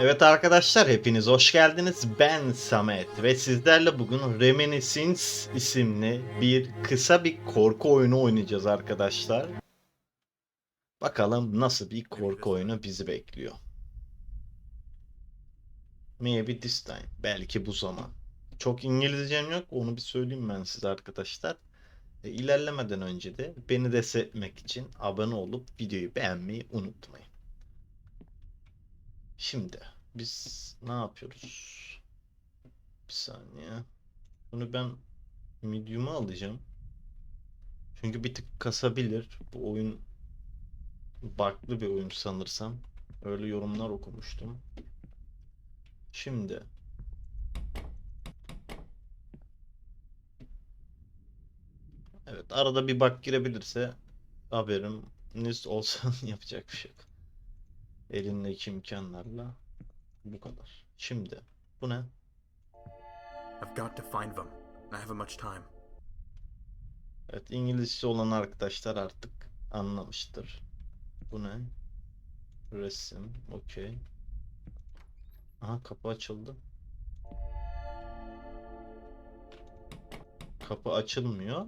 Evet arkadaşlar hepiniz hoş geldiniz. Ben Samet ve sizlerle bugün Reminiscence isimli bir kısa bir korku oyunu oynayacağız arkadaşlar. Bakalım nasıl bir korku oyunu bizi bekliyor. Maybe this time. Belki bu zaman. Çok İngilizcem yok onu bir söyleyeyim ben size arkadaşlar. E, ilerlemeden önce de beni desteklemek için abone olup videoyu beğenmeyi unutmayın. Şimdi biz ne yapıyoruz? Bir saniye. Bunu ben medium'a alacağım. Çünkü bir tık kasabilir. Bu oyun bug'lı bir oyun sanırsam. Öyle yorumlar okumuştum. Şimdi Evet arada bir bug girebilirse haberimiz olsa yapacak bir şey yok. Elindeki imkanlarla bu kadar. Şimdi bu ne? I've got to find them, and I haven't much time. Evet İngilizce olan arkadaşlar artık anlamıştır. Bu ne? Resim. Okey. Aha kapı açıldı. Kapı açılmıyor.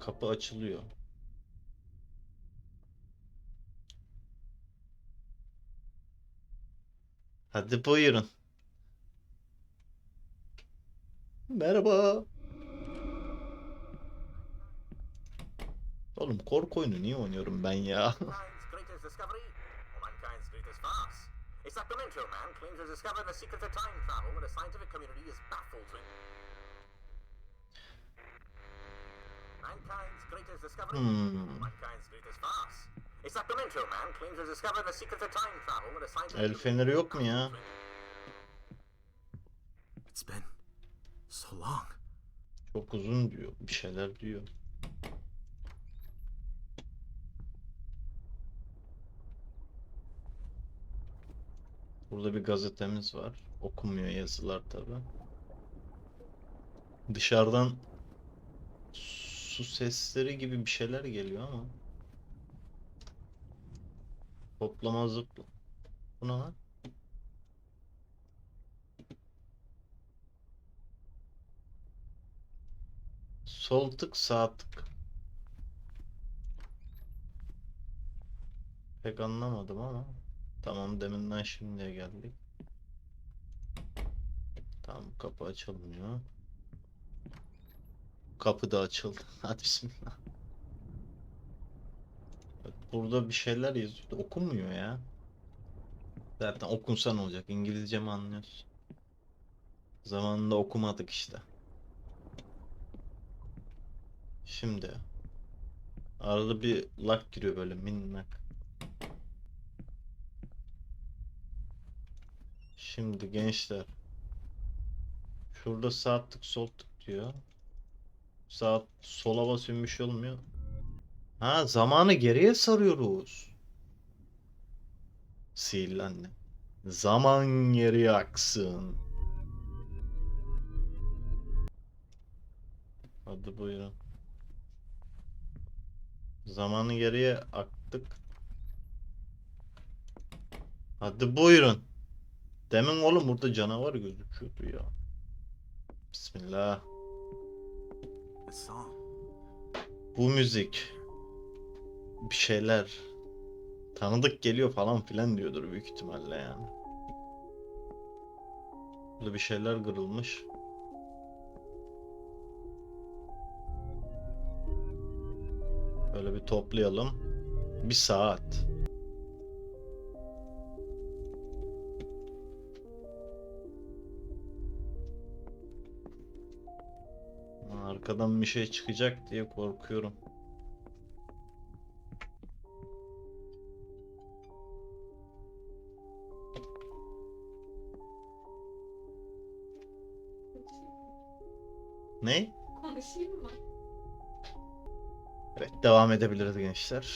Kapı açılıyor. Hadi buyurun. Merhaba. Oğlum korku oyunu niye oynuyorum ben ya? Mankind's greatest discovery, or mankind's greatest farce? It's that Dementor man claims to discover the secret of time travel when the scientific community is baffled with. Mankind's greatest discovery, Hmm. or mankind's greatest farce? El feneri yok mu ya? It's been so long. Çok uzun diyor. Bir şeyler diyor. Burada bir gazetemiz var. Okunmuyor yazılar tabi. Dışarıdan su sesleri gibi bir şeyler geliyor ama. Hoplama zıpla. Bu ne lan? Sol tık sağ tık. Pek anlamadım ama. Tamam deminden şimdiye geldik. Tamam kapı açılmıyor. Kapı da açıldı. Hadi bismillah. Burada bir şeyler yazıyor da okunmuyor ya. Zaten okunsa ne olacak? İngilizce mi anlıyorsun? Zamanında okumadık işte. Şimdi arada bir lag giriyor böyle minnak. Şimdi gençler şurada sağ tık sol tık diyor. Sağ sola basıyorum bir şey olmuyor. Ha zamanı geriye sarıyoruz. Sihirli anne. Zaman geriye aksın. Hadi buyurun. Zamanı geriye aktık. Hadi buyurun. Demin oğlum burada canavar gözüküyordu ya. Bismillah. Bu müzik. Bir şeyler. Tanıdık geliyor falan filan diyordur büyük ihtimalle yani. Burada bir şeyler kırılmış. Böyle bir toplayalım. Bir saat. Arkadan bir şey çıkacak diye korkuyorum. Ne? Konuşayım mı? Evet devam edebiliriz gençler.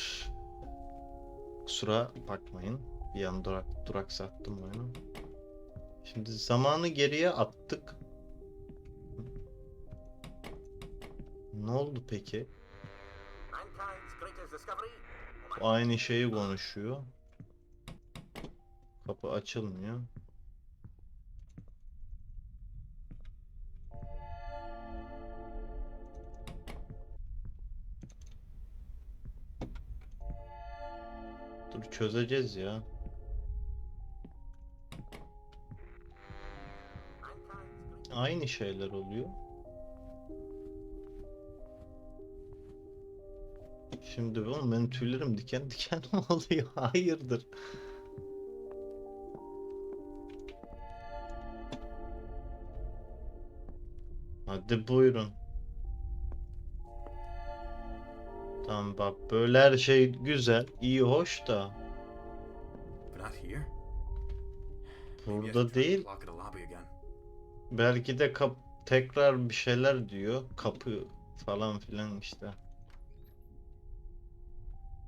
Kusura bakmayın. Bir an durak, duraksattım oyunu. Şimdi zamanı geriye attık. Ne oldu peki? Bu Aynı şeyi konuşuyor. Kapı açılmıyor. Çözeceğiz ya. Aynı şeyler oluyor. Şimdi oğlum benim tüylerim diken diken oluyor? Hayırdır? Hadi buyurun. Tamam bak böyle her şey güzel, iyi, hoş da not here. Burada değil. Belki de kap tekrar bir şeyler diyor. Kapı falan filan işte.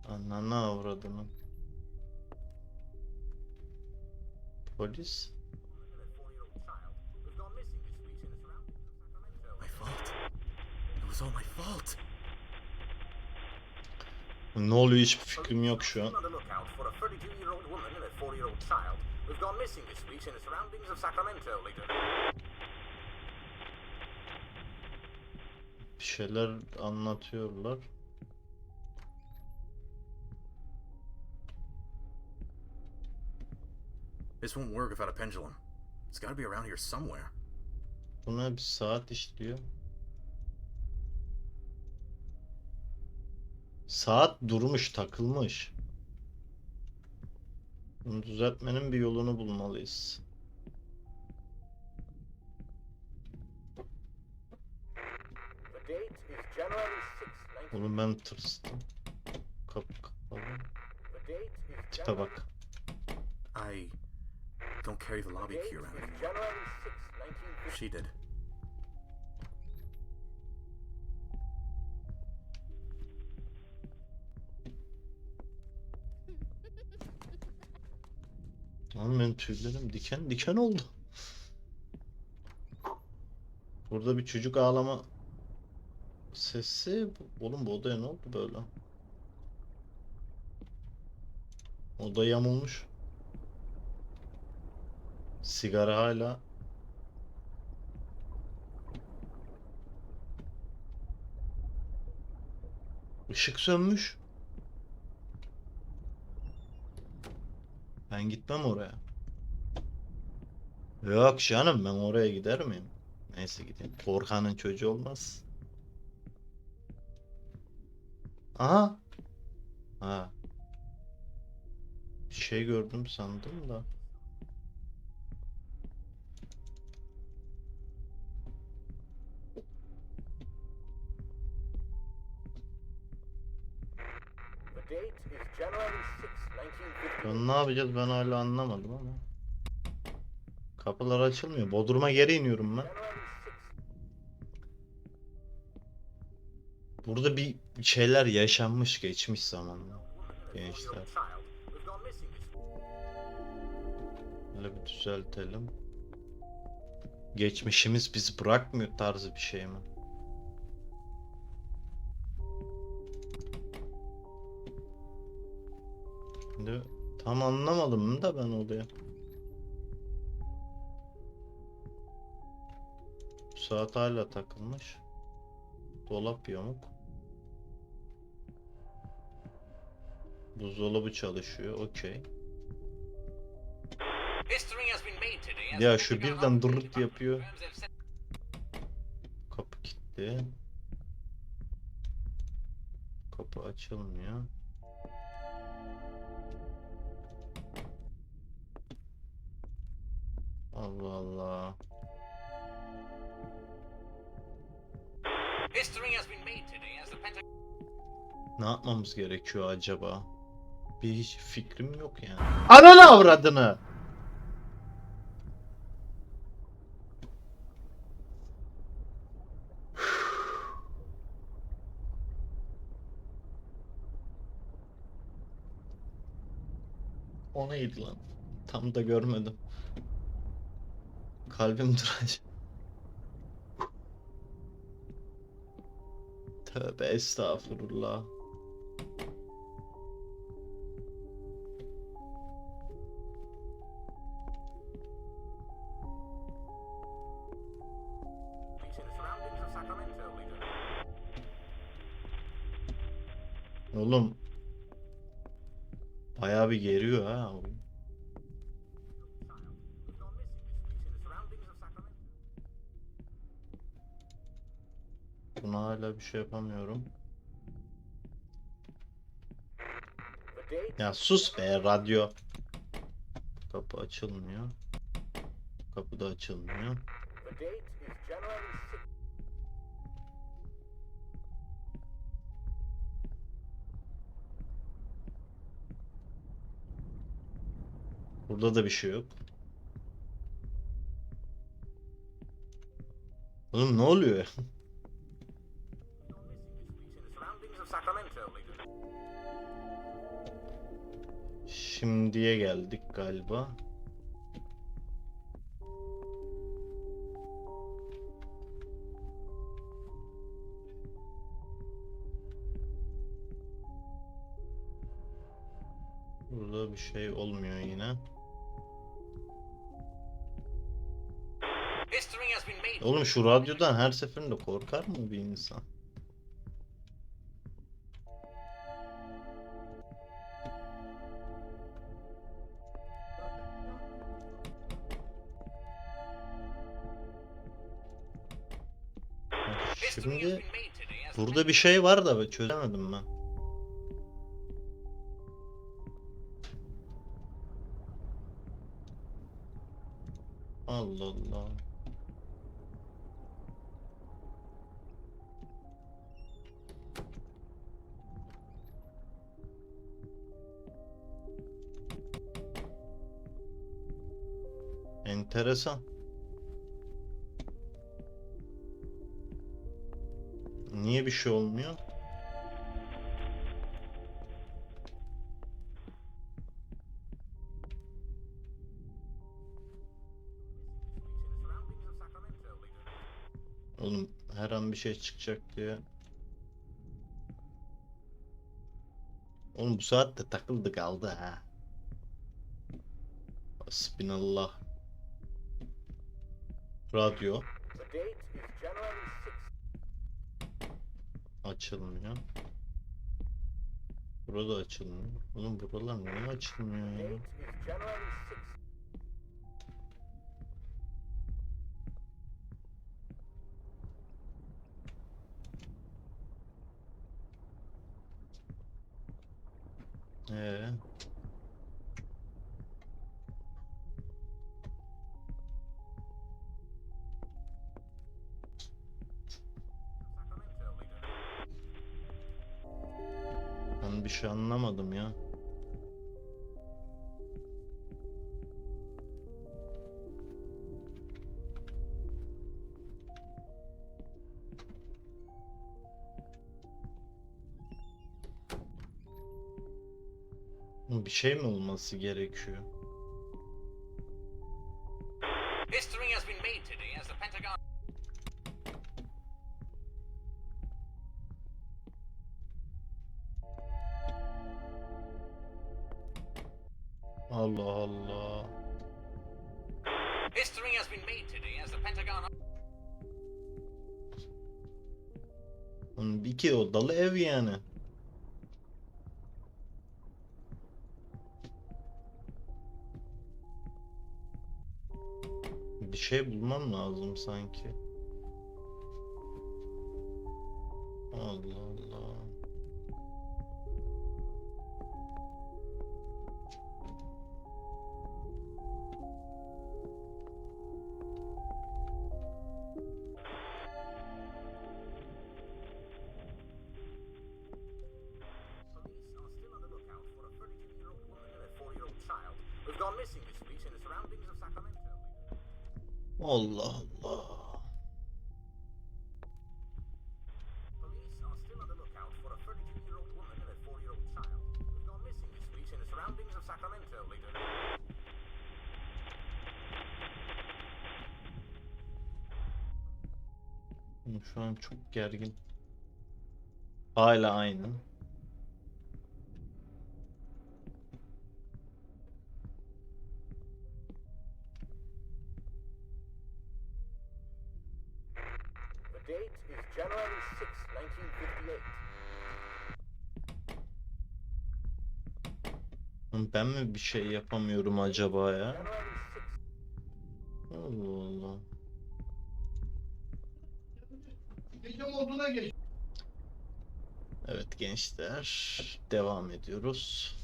Ananı avradını. Polis. Ne oluyor hiçbir fikrim yok şu an. Child who've gone missing this week in the surroundings of Sacramento, Leader. Bir şeyler anlatıyorlar. This won't work without a pendulum. It's got to be around here somewhere. Buna bir saat işliyor. Saat durmuş, takılmış. Bunu düzeltmenin bir yolunu bulmalıyız. The date is January 6, 19... Oğlum ben tırstım. Kapı kapalı. Tipe bak. I don't carry the lobby key around anymore. January 6, 1950. She did. Lan benim tüylerim diken diken oldu. Burada bir çocuk ağlama sesi. Oğlum bu odaya ne oldu böyle? Oda yamulmuş. Sigara hala. Işık sönmüş. Ben gitmem oraya. Yok canım ben oraya gider miyim? Neyse gideyim. Korkanın çocuğu olmaz. Aha. Ha. Bir şey gördüm sandım da. The date is January 6, 1950. Ben ne yapacağız ben hala anlamadım ama. Kapılar açılmıyor. Bodrum'a geri iniyorum ben. January 6, Burada bir şeyler yaşanmış geçmiş zamanda. Gençler. Böyle bir düzeltelim. Geçmişimiz bizi bırakmıyor tarzı bir şey mi? Şimdi tam anlamadım da ben. Bu saat hala takılmış. Dolap yamuk. Buzdolabı çalışıyor. Okey. Ya şu birden dırırt yapıyor. Kapı kilitli. Kapı açılmıyor. The Pentagon Ne yapmamız gerekiyor acaba? Bir hiç fikrim yok yani. Ananı avradını! O neydi lan? Tam da görmedim. Kalbim duracak. Şey. Tövbe estağfurullah. Oğlum Bayağı bir geriyor ha. Bir şey yapamıyorum. Ya sus be radyo. Kapı açılmıyor. Kapı da açılmıyor. the date is January 6th. Burada da bir şey yok. Oğlum ne oluyor ya? Şimdiye geldik galiba. Burada bir şey olmuyor yine. Oğlum şu radyodan her seferinde korkar mı bir insan? Şimdi burada bir şey var da çözemedim ben. Allah Allah. Enteresan. Niye bir şey olmuyor? Oğlum her an bir şey çıkacak diye. Oğlum bu saatte takıldı kaldı ha. Hasbinallah. Radyo The date is January 6th. Açılmıyor. Burada açılmıyor. Oğlum buralar niye açılmıyor ya? Date is January 6th. Ee, Bir şey mi olması gerekiyor? history has been made today as the Pentagon Allah Allah. history has been made today as the Pentagon Oğlum iki odalı ev yani. The surroundings of Sacramento. Allah Allah. Gergin. Hala aynı. The date is January 6th, 1958. Oğlum Ben mi bir şey yapamıyorum acaba ya? Gençler, devam ediyoruz.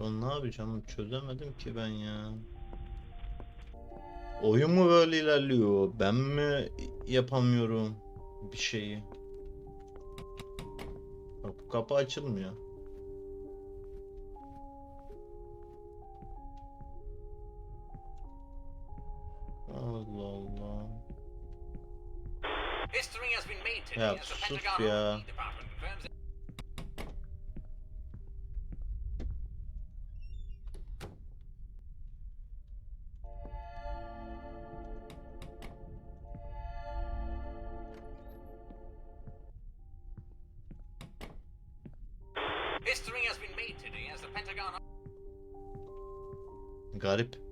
Lan ne yapacağım çözemedim ki ben ya. Oyun mu böyle ilerliyor? Ben mi yapamıyorum bir şeyi? Kapı açılmıyor. Ya as the sus Pentagon ya. R&D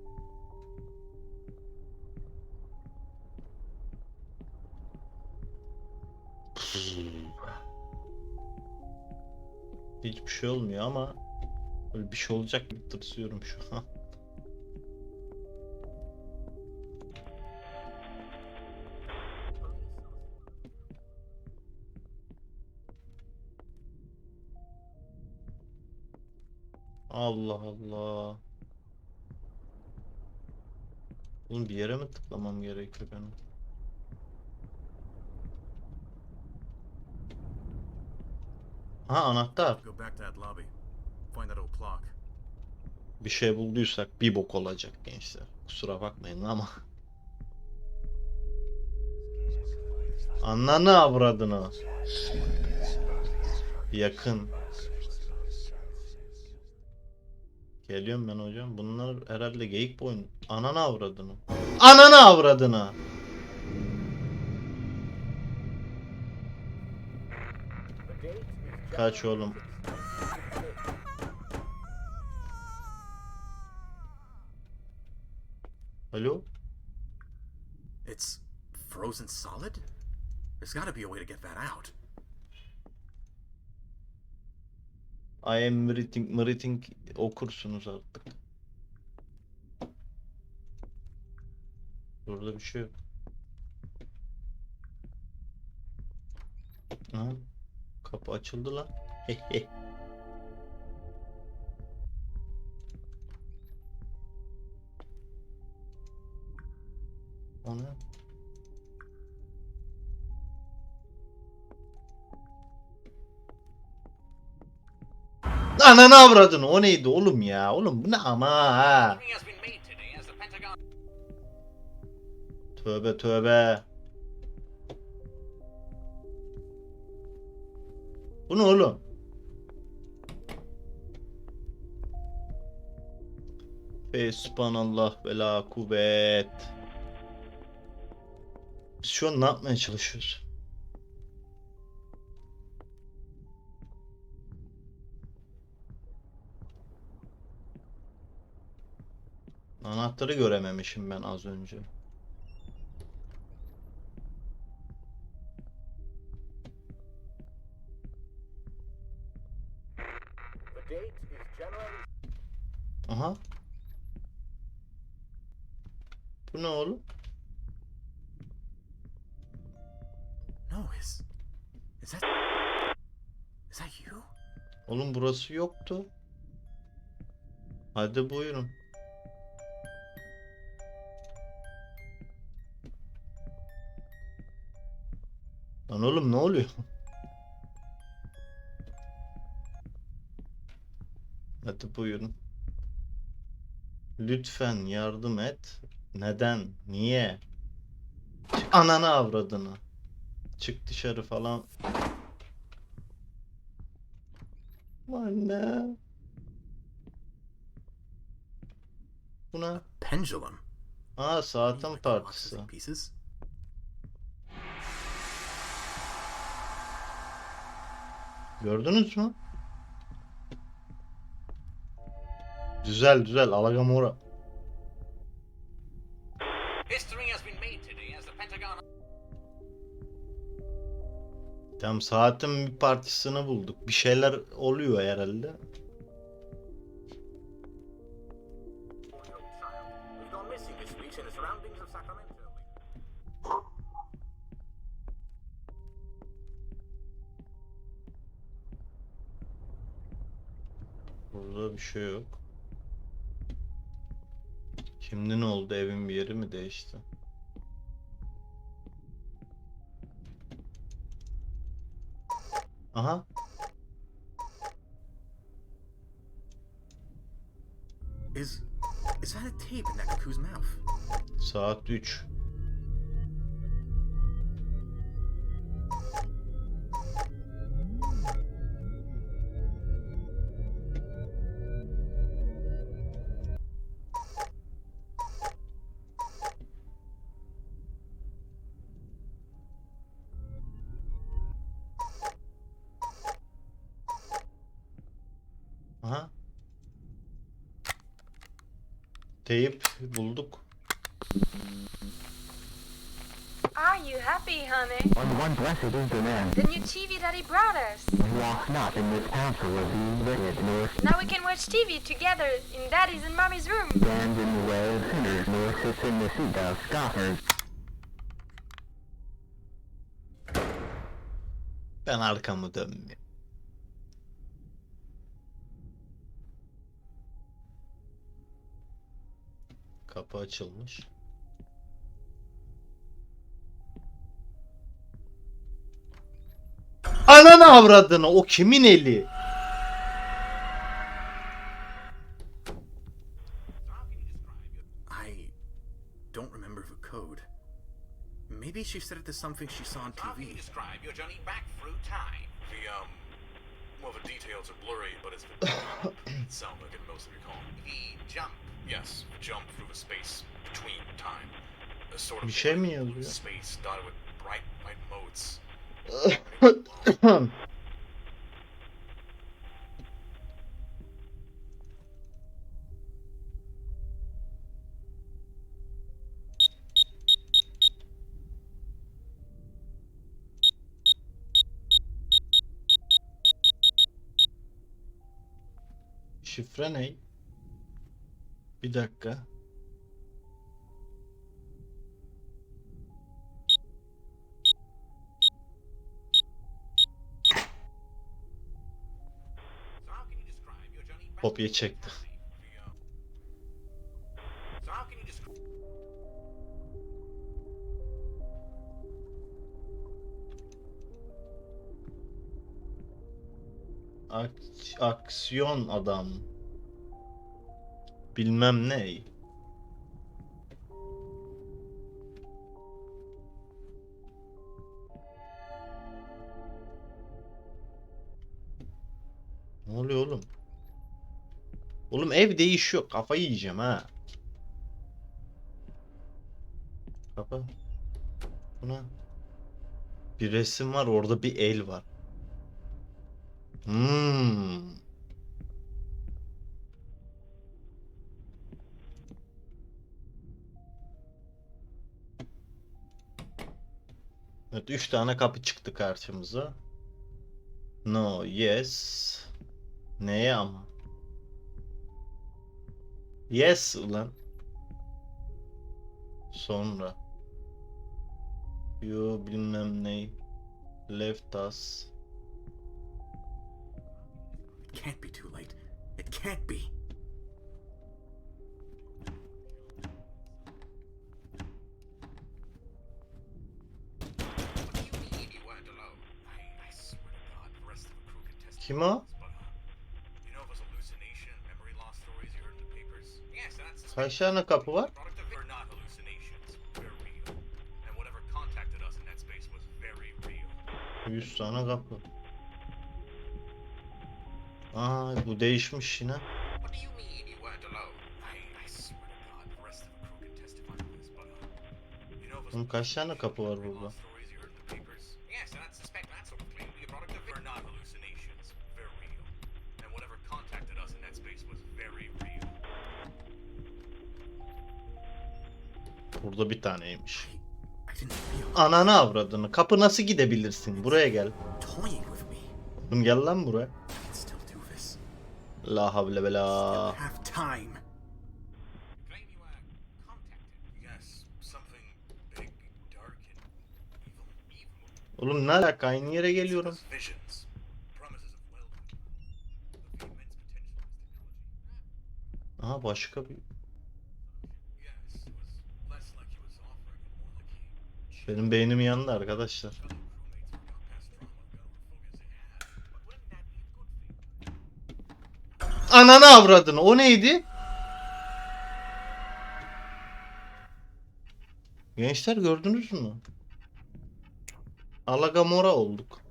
şey olmuyor ama böyle bir şey olacak gibi tırsıyorum şu an. Allah Allah. Oğlum bir yere mi tıklamam gerekiyor benim? Ha anahtar. Go back to that lobby. Find that old clock. Bir şey bulduysak bir bok olacak gençler. Kusura bakmayın ama. Ananı avradını. Yakın. Geliyorum ben hocam. Bunlar herhalde geyik boyun. Ananı avradını. Ananı avradını. Kaç oğlum? 6th. Alo? It's frozen solid? There's gotta be a way to get that out. I am writing, writing okursunuz artık. Burada bir şey yok. Ha, kapı açıldı lan. O ne? Ananı avradını o neydi oğlum ya? Oğlum bu ne ama ha? history has Bu ne oğlum? Fesubhanallah ve la kuvvet. Biz şu an ne yapmaya çalışıyoruz? Anahtarı görememişim ben az önce. Burası yoktu. Hadi buyurun. Lan oğlum ne oluyor? Hadi buyurun. Lütfen yardım et. Neden? Niye? Ananı avradını. Çık dışarı falan. Anne. Bu ne? Pendulum. Aa saatin and pieces. Gördünüz mü? Güzel güzel Alagamora. Tam saatin bir parçasını bulduk. Bir şeyler oluyor herhalde. Burada bir şey yok. Şimdi ne oldu? Evin bir yeri mi değişti? Aha. Is is that a tape in that cuckoo's mouth? Saat 3. Teyip bulduk. Are you happy, honey? On one blessed is the man The new TV Daddy brought us. who walks not in this counsel of the wicked, nor Now we can watch TV together in Daddy's and Mommy's room. stands in the way of sinners, nor sits in the seat of scoffers. Ben arkamı dönmüyorum. Kapı açılmış. Ananı avradını o kimin eli? I don't remember the code. Maybe she said it to something she saw on TV. describe your journey back through time? The, um, well, the details are blurry, but it's the sound I can mostly recall. The jump. Yes, jump through the space between time. A sort of Bir şey mi blue yazıyor? space dotted with bright white modes. Şifre ne? Journey back Kopya çekti. aksiyon adam. Bilmem ne. Ne oluyor oğlum? Oğlum ev değişiyor. Kafayı yiyeceğim ha. Kapa. Buna. Bir resim var orada bir el var. Hmm. Evet, üç tane kapı çıktı karşımıza. No, yes. Neye ama? Yes ulan. Sonra. Yo bilmem ne. Left us. It can't be too late. It can't be. İn that space was very real. 100 tane kapı. Aa bu değişmiş yine. What do you mean you weren't Burada bir taneymiş. Ananı avradını. Kapı nasıl gidebilirsin? Buraya gel. Oğlum gel lan buraya. La havle ve la. Oğlum ne alaka aynı yere geliyorum. Aha başka bir. Yes, it was less like he was offering and more like he Benim beynim yandı arkadaşlar. fellow crewmates who got past trauma got all the focus they had. But wouldn't that be a good thing? Ananı avradın. O neydi? Gençler gördünüz mü? Alagamora olduk.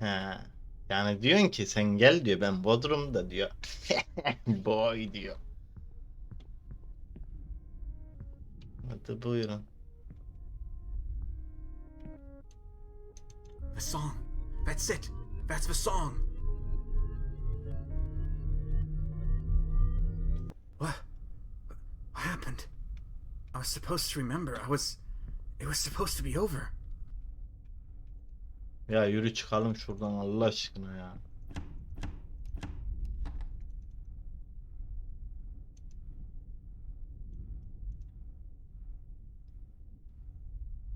He. Yani diyorsun ki sen gel diyor ben Bodrum'da diyor. Boy diyor. Hadi buyurun. The song. That's it. That's the song. What? What happened? I was supposed to remember. I was. It was supposed to be over. Ya yürü çıkalım şuradan Allah aşkına ya.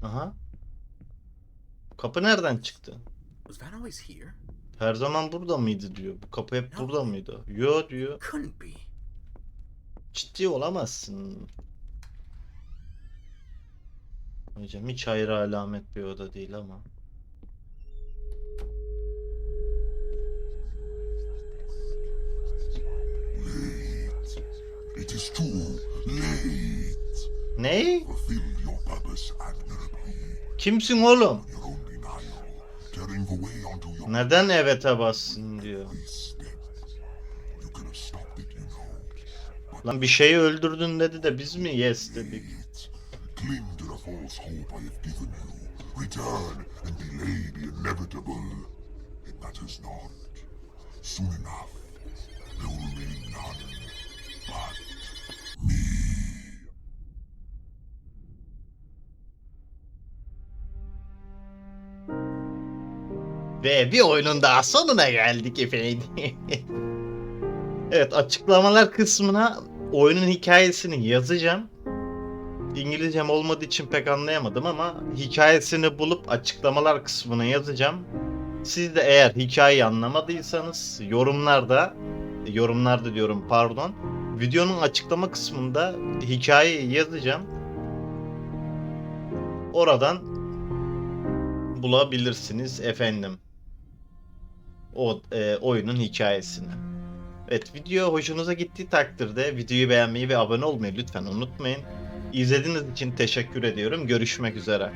Aha. Kapı nereden çıktı? Was always here? Her zaman burada mıydı diyor. Bu kapı hep burada mıydı? Yo diyor. Couldn't be. Ciddi olamazsın. Hocam hiç hayır alamet bir oda değil ama. It is too late. Ne? Fulfill your purpose admirably. Kimsin oğlum? Your own denial, tearing the way onto your Neden evet'e bassın diyor. Lan bir şeyi öldürdün dedi de biz mi yes dedik? It. Cling to the false hope I have given you. Return and delay the inevitable. It matters not. Soon enough, Ve bir oyunun daha sonuna geldik efendim. evet açıklamalar kısmına oyunun hikayesini yazacağım. İngilizcem olmadığı için pek anlayamadım ama hikayesini bulup açıklamalar kısmına yazacağım. Siz de eğer hikayeyi anlamadıysanız yorumlarda yorumlarda diyorum pardon videonun açıklama kısmında hikayeyi yazacağım. Oradan bulabilirsiniz efendim. O e, oyunun hikayesini. Evet video hoşunuza gittiği takdirde videoyu beğenmeyi ve abone olmayı lütfen unutmayın. İzlediğiniz için teşekkür ediyorum. Görüşmek üzere.